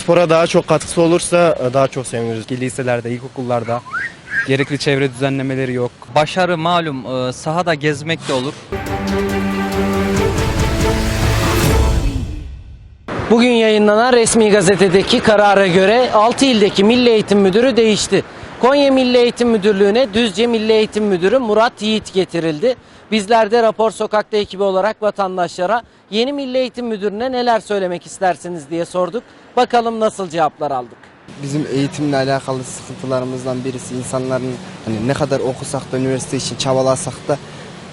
spora daha çok katkısı olursa e, daha çok seviniriz. liselerde, ilkokullarda gerekli çevre düzenlemeleri yok. Başarı malum e, sahada gezmek de olur. Bugün yayınlanan resmi gazetedeki karara göre 6 ildeki Milli Eğitim Müdürü değişti. Konya Milli Eğitim Müdürlüğü'ne Düzce Milli Eğitim Müdürü Murat Yiğit getirildi. Bizler de Rapor Sokak'ta ekibi olarak vatandaşlara yeni Milli Eğitim Müdürü'ne neler söylemek istersiniz diye sorduk. Bakalım nasıl cevaplar aldık. Bizim eğitimle alakalı sıkıntılarımızdan birisi insanların hani ne kadar okusak da üniversite için çabalasak da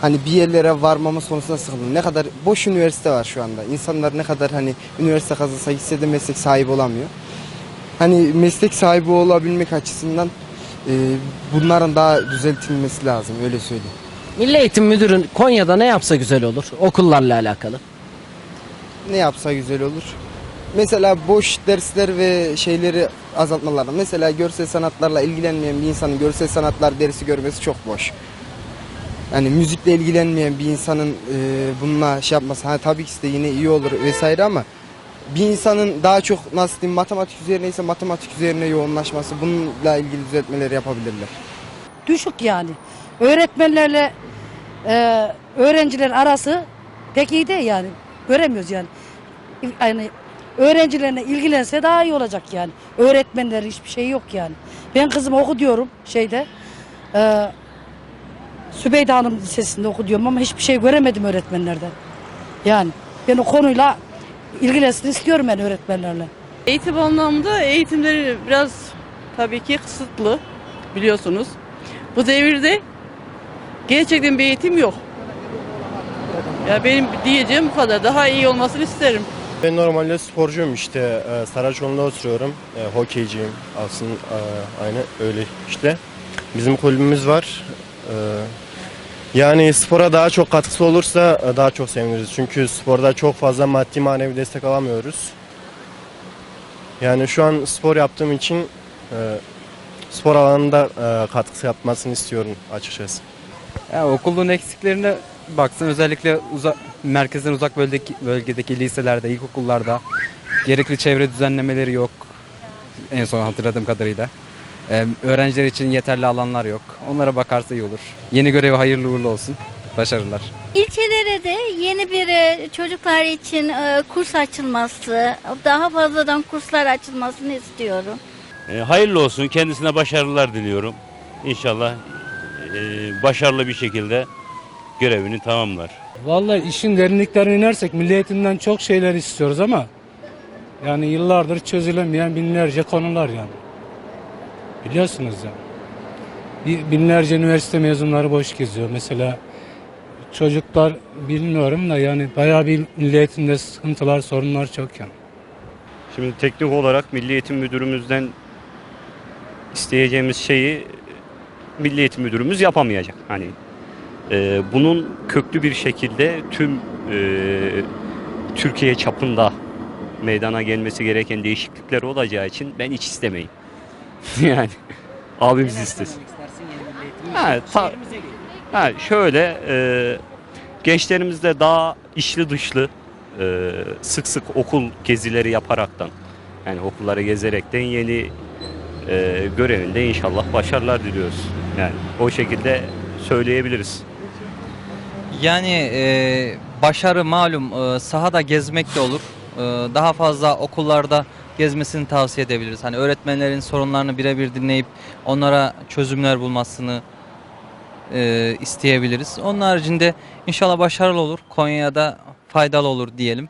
hani bir yerlere varmamız konusunda sıkıntı. Ne kadar boş üniversite var şu anda. İnsanlar ne kadar hani üniversite kazansa gitse de meslek sahibi olamıyor. Hani meslek sahibi olabilmek açısından e, bunların daha düzeltilmesi lazım öyle söyleyeyim. Milli Eğitim Müdürü Konya'da ne yapsa güzel olur okullarla alakalı. ne yapsa güzel olur. Mesela boş dersler ve şeyleri azaltmaları. Mesela görsel sanatlarla ilgilenmeyen bir insanın görsel sanatlar dersi görmesi çok boş. Yani müzikle ilgilenmeyen bir insanın e, bununla şey yapması ha, tabii ki de yine iyi olur vesaire ama bir insanın daha çok nasıl diyeyim matematik üzerine ise matematik üzerine yoğunlaşması bununla ilgili düzeltmeler yapabilirler. düşük yani. Öğretmenlerle e, öğrencilerin arası pek iyi değil yani. Göremiyoruz yani. Yani öğrencilerine ilgilense daha iyi olacak yani. Öğretmenler hiçbir şey yok yani. Ben kızım oku diyorum şeyde. E, Sübeyde Hanım Lisesi'nde oku diyorum ama hiçbir şey göremedim öğretmenlerden. Yani ben o konuyla ilgilensin istiyorum ben öğretmenlerle. Eğitim anlamında eğitimleri biraz tabii ki kısıtlı biliyorsunuz. Bu devirde gerçekten bir eğitim yok. Ya benim diyeceğim bu kadar. Daha iyi olmasını isterim. Ben normalde sporcuyum işte. E, Saraçoğlu'nda oturuyorum. E, hokeyciyim aslında e, aynı öyle işte. Bizim kulübümüz var. E, yani spora daha çok katkısı olursa e, daha çok seviniriz. Çünkü sporda çok fazla maddi manevi destek alamıyoruz. Yani şu an spor yaptığım için e, spor alanında e, katkısı yapmasını istiyorum açıkçası. Ya okulun eksiklerine baksın özellikle uzak merkezden uzak bölgedeki, bölgedeki liselerde, ilkokullarda gerekli çevre düzenlemeleri yok. En son hatırladığım kadarıyla. Ee, öğrenciler için yeterli alanlar yok. Onlara bakarsa iyi olur. Yeni görevi hayırlı uğurlu olsun. Başarılar. İlçelere de yeni bir e, çocuklar için e, kurs açılması, daha fazladan kurslar açılmasını istiyorum. E, hayırlı olsun. Kendisine başarılar diliyorum. İnşallah başarılı bir şekilde görevini tamamlar. Vallahi işin derinliklerine inersek milli eğitimden çok şeyler istiyoruz ama yani yıllardır çözülemeyen binlerce konular yani. Biliyorsunuz ya. Bir- Binlerce üniversite mezunları boş geziyor. Mesela çocuklar bilmiyorum da yani bayağı bir milli eğitimde sıkıntılar, sorunlar çok yani. Şimdi teknik olarak Milli Eğitim Müdürümüzden isteyeceğimiz şeyi Milli Eğitim Müdürümüz yapamayacak. Hani e, bunun köklü bir şekilde tüm e, Türkiye çapında meydana gelmesi gereken değişiklikler olacağı için ben hiç istemeyim. yani abimiz istesin. Ha, ta- ha, şöyle e, gençlerimizde daha içli dışlı e, sık sık okul gezileri yaparaktan yani okulları gezerekten yeni e, görevinde inşallah başarılar diliyoruz. Yani o şekilde söyleyebiliriz. Yani e, başarı malum e, sahada gezmek de olur. E, daha fazla okullarda gezmesini tavsiye edebiliriz. Hani öğretmenlerin sorunlarını birebir dinleyip onlara çözümler bulmasını e, isteyebiliriz. Onun haricinde inşallah başarılı olur. Konya'da faydalı olur diyelim.